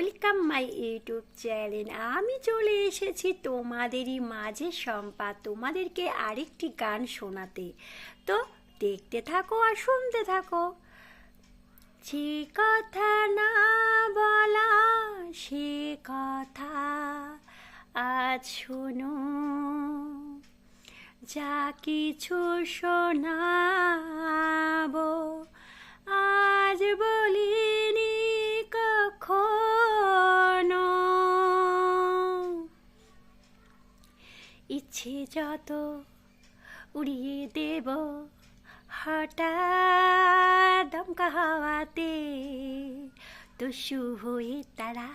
Welcome my YouTube channel. আমি চলে এসেছি তোমাদেরই মাঝে সম্পা তোমাদেরকে আরেকটি গান শোনাতে। তো দেখতে থাকো আর শুনতে থাকো। যে কথা না বলা, সে কথা আজ শোনো। যা কিছু শোনাবো ইচ্ছে যত উড়িয়ে দেব হঠাৎ দমকা হাওয়াতে দস্যু হয়ে তারা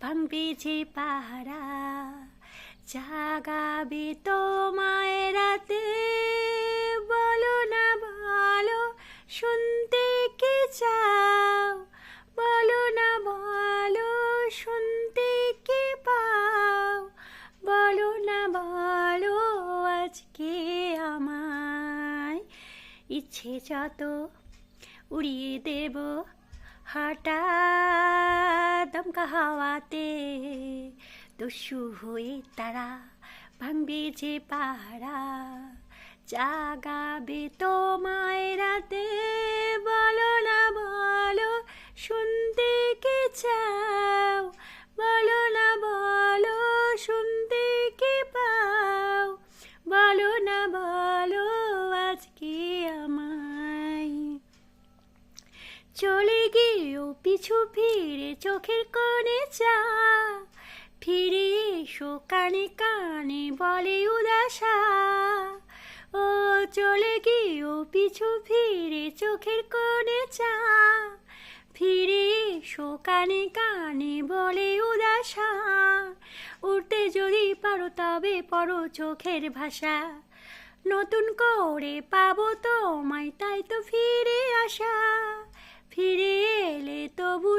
ভাঙবে যে পাহারা, জাগাবে তোমায় রাতে বলো ইচ্ছে যত উড়িয়ে দেব হঠাৎ দমকা হাওয়াতে। দস্যু হয়ে তারা ভাঙবে যে পাহারা, জাগাবে তোমায় রাতে। বলো না, বলো, শুনতে কি চাও চলে গিয়েও পিছু ফিরে চোখের কোণে চা। ফিরে এসো কানে কানে বলে উদাসা। ও চলে গিয়েও পিছু ফিরে চোখের কোণে চা। ফিরে এসো কানে কানে বলে উদাসা। উঠতে যদি পারো তবে পড়ো চোখের ভাষা। নতুন করে পাবো তোমায়, তাই তো ফিরে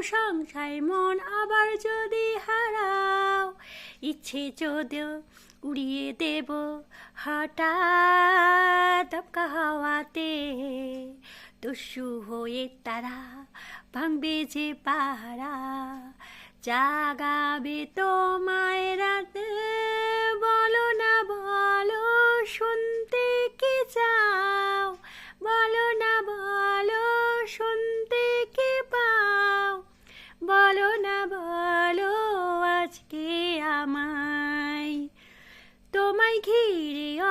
সংসায় মন আবার যদি হারাও, ইচ্ছে যদিও উড়িয়ে দেব হঠাৎ দমকা হাওয়াতে। দস্যু হয়ে তারা ভাঙবে যে পাহারা, জাগাবে তোমায় রাতে।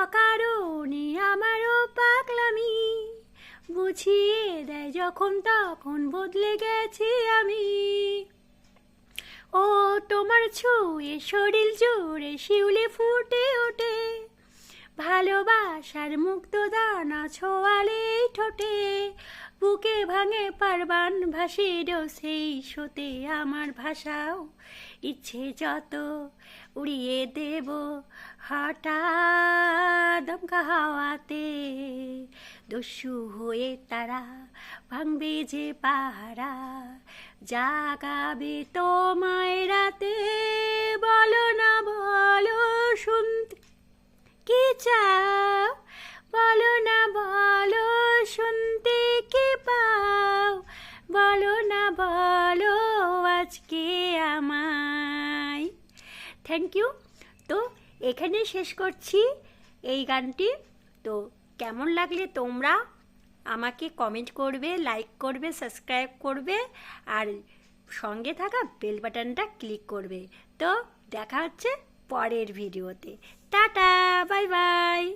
অকারণে আমারও পাগলামি। বুঝিয়ে দেয় যখন তখন বদলে গেছি আমি। ও, তোমার ছুঁয়ে শরীর জুড়ে শিউলে ফুটে ওঠে। ভালোবাসার মুক্ত দানা ছোয়ালে ঠোঁটে। বুকে ভাঙে পারবান ভাসির সেই সোতে আমার ভাষাও ইচ্ছে যত উড়িয়ে দেব। হঠাৎ দমকা হাওয়াতে দস্যু হয়ে তারা ভাঙবে যে পাহারা জাগাবে তোমায় রাতে। বলো না, বলো শুনতে কি চাও? বলো না, বলো শুনতে কি পাও? বলো না, বলো আজকে আমায়। থ্যাংক ইউ তো এখানে শেষ করছি। এই গানটি। তো কেমন লাগলে তোমরা আমাকে কমেন্ট করবে লাইক করবে সাবস্ক্রাইব করবে, আর সঙ্গে থাকা বেল বাটনটা ক্লিক করবে। তো দেখা হচ্ছে পরের ভিডিওতে টাটা বাই বাই